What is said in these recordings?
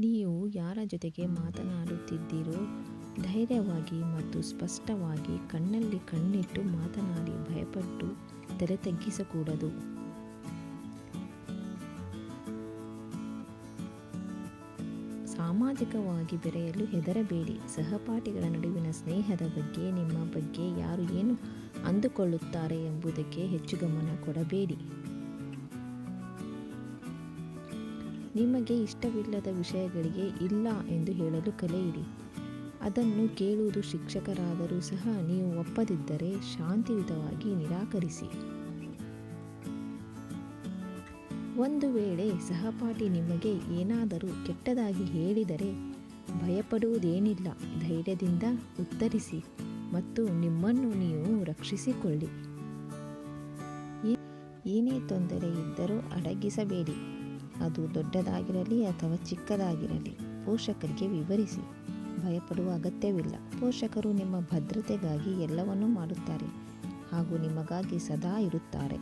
ನೀವು ಯಾರ ಜೊತೆಗೆ ಮಾತನಾಡುತ್ತಿದ್ದೀರೋ ಧೈರ್ಯವಾಗಿ ಮತ್ತು ಸ್ಪಷ್ಟವಾಗಿ ಕಣ್ಣಲ್ಲಿ ಕಣ್ಣಿಟ್ಟು ಮಾತನಾಡಿ ಭಯಪಟ್ಟು ತಲೆ ತಗ್ಗಿಸಕೂಡದು ಸಾಮಾಜಿಕವಾಗಿ ಬೆರೆಯಲು ಹೆದರಬೇಡಿ. ಸಹಪಾಠಿಗಳ ನಡುವಿನ ಸ್ನೇಹದ ಬಗ್ಗೆ, ನಿಮ್ಮ ಬಗ್ಗೆ ಯಾರು ಏನು ಅಂದುಕೊಳ್ಳುತ್ತಾರೆ ಎಂಬುದಕ್ಕೆ ಹೆಚ್ಚು ಗಮನ ಕೊಡಬೇಡಿ. ನಿಮಗೆ ಇಷ್ಟವಿಲ್ಲದ ವಿಷಯಗಳಿಗೆ ಇಲ್ಲ ಎಂದು ಹೇಳಲು ಕಲೆಯಿರಿ. ಅದನ್ನು ಕೇಳುವುದು ಶಿಕ್ಷಕರಾದರೂ ಸಹ ನೀವು ಒಪ್ಪದಿದ್ದರೆ ಶಾಂತಿಯುತವಾಗಿ ನಿರಾಕರಿಸಿ. ಒಂದು ವೇಳೆ ಸಹಪಾಠಿ ನಿಮಗೆ ಏನಾದರೂ ಕೆಟ್ಟದಾಗಿ ಹೇಳಿದರೆ ಭಯಪಡುವುದೇನಿಲ್ಲ, ಧೈರ್ಯದಿಂದ ಉತ್ತರಿಸಿ ಮತ್ತು ನಿಮ್ಮನ್ನು ನೀವು ರಕ್ಷಿಸಿಕೊಳ್ಳಿ. ಏನೇ ತೊಂದರೆ ಇದ್ದರೂ ಅಡಗಿಸಬೇಡಿ. ಅದು ದೊಡ್ಡದಾಗಿರಲಿ ಅಥವಾ ಚಿಕ್ಕದಾಗಿರಲಿ, ಪೋಷಕರಿಗೆ ವಿವರಿಸಿ. ಭಯಪಡುವ ಅಗತ್ಯವಿಲ್ಲ. ಪೋಷಕರು ನಿಮ್ಮ ಭದ್ರತೆಗಾಗಿ ಎಲ್ಲವನ್ನೂ ಮಾಡುತ್ತಾರೆ ಹಾಗೂ ನಿಮಗಾಗಿ ಸದಾ ಇರುತ್ತಾರೆ.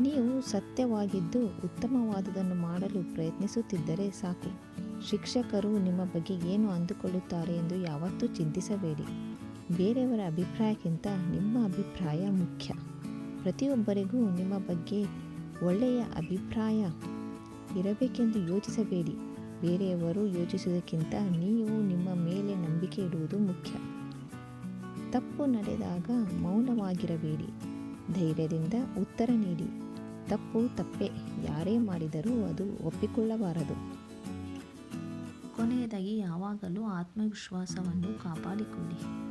ನೀವು ಸತ್ಯವಾಗಿದ್ದು ಉತ್ತಮವಾದುದನ್ನು ಮಾಡಲು ಪ್ರಯತ್ನಿಸುತ್ತಿದ್ದರೆ ಸಾಕು. ಶಿಕ್ಷಕರು ನಿಮ್ಮ ಬಗ್ಗೆ ಏನು ಅಂದುಕೊಳ್ಳುತ್ತಾರೆ ಎಂದು ಯಾವತ್ತೂ ಚಿಂತಿಸಬೇಡಿ. ಬೇರೆಯವರ ಅಭಿಪ್ರಾಯಕ್ಕಿಂತ ನಿಮ್ಮ ಅಭಿಪ್ರಾಯ ಮುಖ್ಯ. ಪ್ರತಿಯೊಬ್ಬರಿಗೂ ನಿಮ್ಮ ಬಗ್ಗೆ ಒಳ್ಳೆಯ ಅಭಿಪ್ರಾಯ ಇರಬೇಕೆಂದು ಯೋಚಿಸಬೇಡಿ. ಬೇರೆಯವರು ಯೋಚಿಸುವುದಕ್ಕಿಂತ ನೀವು ನಿಮ್ಮ ಮೇಲೆ ನಂಬಿಕೆ ಇಡುವುದು ಮುಖ್ಯ. ತಪ್ಪು ನಡೆದಾಗ ಮೌನವಾಗಿರಬೇಡಿ. ಧೈರ್ಯದಿಂದ ಉತ್ತರ ನೀಡಿ. ತಪ್ಪು ತಪ್ಪೆ. ಯಾರೇ ಮಾಡಿದರೂ ಅದು ಒಪ್ಪಿಕೊಳ್ಳಬಾರದು. ಕೊನೆಯದಾಗಿ, ಯಾವಾಗಲೂ ಆತ್ಮವಿಶ್ವಾಸವನ್ನು ಕಾಪಾಡಿಕೊಳ್ಳಿ.